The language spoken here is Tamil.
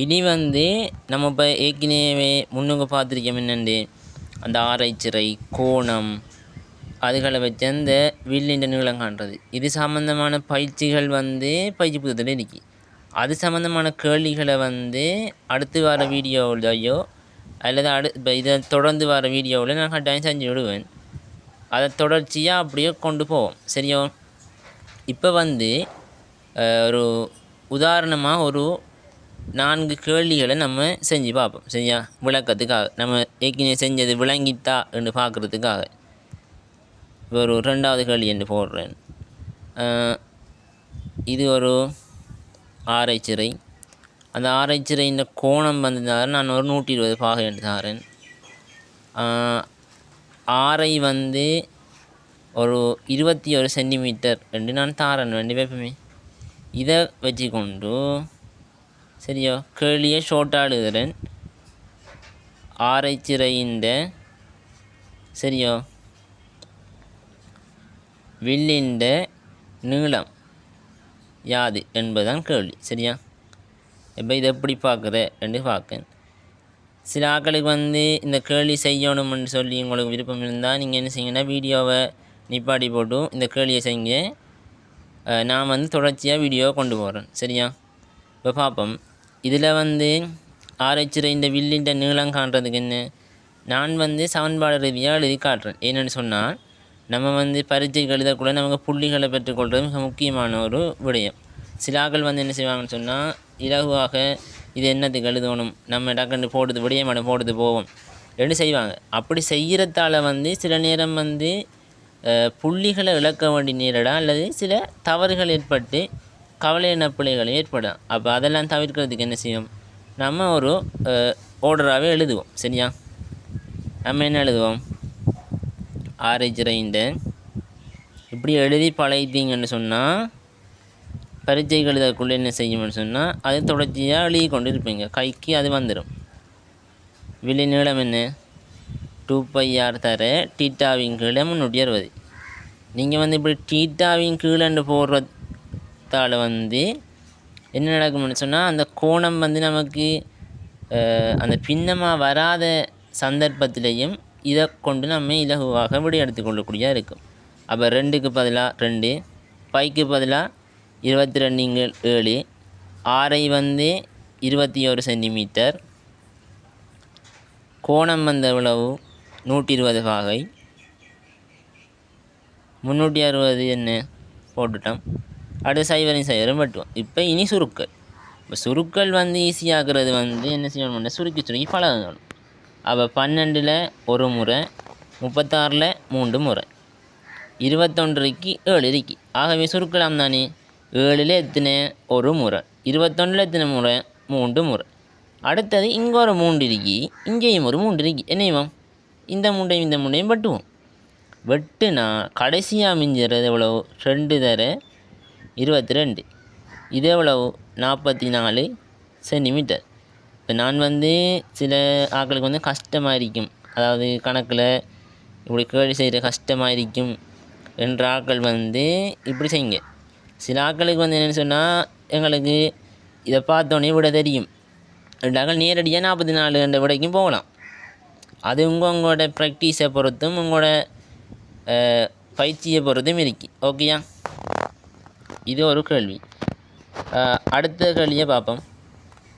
இனி வந்து நம்ம இப்போ ஏற்கனவே முன்னுங்க பார்த்துருக்கோம் என்னண்டு? அந்த ஆராய்ச்சிறை கோணம் அதுகளை வச்சு அந்த வில்லின் நீளம் காண்றது. இது சம்மந்தமான பயிற்சிகள் வந்து பயிற்சி புத்தகத்தில் இருக்கு. அது சம்மந்தமான கேள்விகளை வந்து அடுத்து வர வீடியோவிலையோ அல்லது அடு இப்போ இதை தொடர்ந்து வர வீடியோவில் நான் கட்டாயம் செஞ்சு விடுவேன். அதை தொடர்ச்சியாக அப்படியே கொண்டு போவோம். சரியோ? இப்போ வந்து ஒரு உதாரணமாக ஒரு நான்கு கேள்விகளை நம்ம செஞ்சு பார்ப்போம் சரியா? விளக்கத்துக்காக. நம்ம ஏற்கனவே செஞ்சது விளங்கித்தா என்று பார்க்குறதுக்காக. இப்போ ஒரு ரெண்டாவது கேள்வி என்று போடுறேன். இது ஒரு ஆரைச்சிறை. அந்த ஆரைச்சிறையின் கோணம் வந்ததால் நான் ஒரு நூற்றி இருபது பாகை என்று தாரேன் ஆரை வந்து ஒரு இருபத்தி ஒரு சென்டிமீட்டர் என்று நான் தாரன். வேண்டி வைப்போமே. இதை வச்சுக்கொண்டு சரியோ கேள்வியை ஷோர்ட்டாக எழுதுறேன் ஆரைச்சிறையின் சரியோ வில்லிண்ட நீளம் யாது என்பதுதான் கேள்வி சரியா இப்போ இதை எப்படி பார்க்குற என்று பார்க்கேன் சில ஆட்களுக்கு வந்து இந்த கேள்வி செய்யணும்னு சொல்லி உங்களுக்கு விருப்பம் இருந்தால் நீங்கள் என்ன செய்யுங்கன்னா வீடியோவை நிப்பாட்டி போட்டு இந்த கேள்வியை செய்யுங்க நான் வந்து தொடர்ச்சியாக வீடியோவை கொண்டு போகிறேன் சரியா இப்போ பார்ப்போம் இதில் வந்து ஆராய்ச்சியில் இந்த வில்லின்ற நீளம் காண்றதுக்கு என்ன? நான் வந்து சமன்பாடு ரீதியாக எழுதி காட்டுறேன். என்னென்னு சொன்னால் நம்ம வந்து பரீட்சைக்கு எழுதக்கூட நமக்கு புள்ளிகளை பெற்றுக்கொள்வது மிக முக்கியமான ஒரு விடயம். சிலாக்கள் வந்து என்ன செய்வாங்கன்னு சொன்னால் இலகுவாக இது என்னத்துக்கு எழுதணும்? நம்ம டக்குன்னு போடுறது மாட்டோம் போடுறது போவோம். ரெண்டு செய்வாங்க. அப்படி செய்கிறதால வந்து சில நேரம் வந்து புள்ளிகளை இழக்க வேண்டிய நேரிடா அல்லது சில தவறுகள் ஏற்பட்டு கவலை பிள்ளைகள் ஏற்படும். அப்போ அதெல்லாம் தவிர்க்கிறதுக்கு என்ன செய்யும்? நம்ம ஒரு ஓர்டராகவே எழுதுவோம். சரியா? நம்ம என்ன எழுதுவோம்? ஆரேஜ் இப்படி எழுதி பழகிட்டீங்கன்னு சொன்னால் பரீட்சை எழுதக்குள்ளே என்ன செய்யும்னு சொன்னால் அது தொடர்ச்சியாக எழுதி கொண்டு இருப்பீங்க கைக்கு அது வந்துடும் விலை நீளம் என்ன? டூ பை ஆர் தர டீட்டாவின் கீழே முந்நூற்றி அறுபது. நீங்கள் வந்து இப்படி டீட்டாவின் கீழேன்னு போடுறதால வந்து என்ன நடக்கும்னு சொன்னால் அந்த கோணம் வந்து நமக்கு அந்த பின்னமாக வராத சந்தர்ப்பத்திலையும் இதை கொண்டு நம்ம இலகுவாக விடை எடுத்துக்கொள்ளக்கூடியதாக இருக்கும். அப்போ ரெண்டுக்கு பதிலாக ரெண்டு பைக்கு பதிலாக இருபத்தி ரெண்டு ஏழு ஆரை வந்து இருபத்தி ஒரு சென்டிமீட்டர் கோணம் வந்த உளவு நூற்றி இருபது பாகை முந்நூற்றி அறுபது என்ன போட்டுட்டோம். அடுத்து சைவரையும் சைவரும் வெட்டுவோம். இப்போ இனி சுருக்கல். இப்போ சுருக்கள் வந்து ஈஸியாகிறது வந்து என்ன செய்யணும்னா சுருக்கி சுருக்கி பழகணும். அப்போ பன்னெண்டில் ஒரு முறை முப்பத்தாறில் மூன்று முறை இருபத்தொன்றுக்கு ஏழு இருக்கு. ஆகவே சுருக்கலாம் தானே? ஏழில் எத்தனை? ஒரு முறை. இருபத்தொன்றில் எத்தனை முறை? மூன்று முறை. அடுத்தது இங்கே ஒரு மூன்று இருக்கு இங்கேயும் ஒரு மூன்று இருக்கு. என்னையும் இந்த மூண்டையும் இந்த மூண்டையும் வெட்டுவோம். வெட்டுனா கடைசியாக மிஞ்சிறது எவ்வளோ ரெண்டு தர இருபத்தி ரெண்டு இது எவ்வளவு நாற்பத்தி நாலு சென்டிமீட்டர். இப்போ நான் வந்து சில ஆக்களுக்கு வந்து கஷ்டமாக இருக்கும் அதாவது கணக்கில் இப்படி கேள்வி செய்கிற கஷ்டமாக இருக்கும் என்ற ஆட்கள் வந்து இப்படி செய்யுங்க. சில ஆட்களுக்கு வந்து என்னென்னு சொன்னால் எங்களுக்கு இதை பார்த்தோன்னே விட தெரியும். ரெண்டு ஆக்கள் நேரடியாக நாற்பத்தி நாலு என்ற விடைக்கும் போகலாம். அது உங்கள் உங்களோட ப்ராக்டிஸை பொறுத்தும் உங்களோட பயிற்சியை பொறுத்தும் இருக்குது ஓகேயா இது ஒரு கேள்வி. அடுத்த கேள்வியை பார்ப்போம்.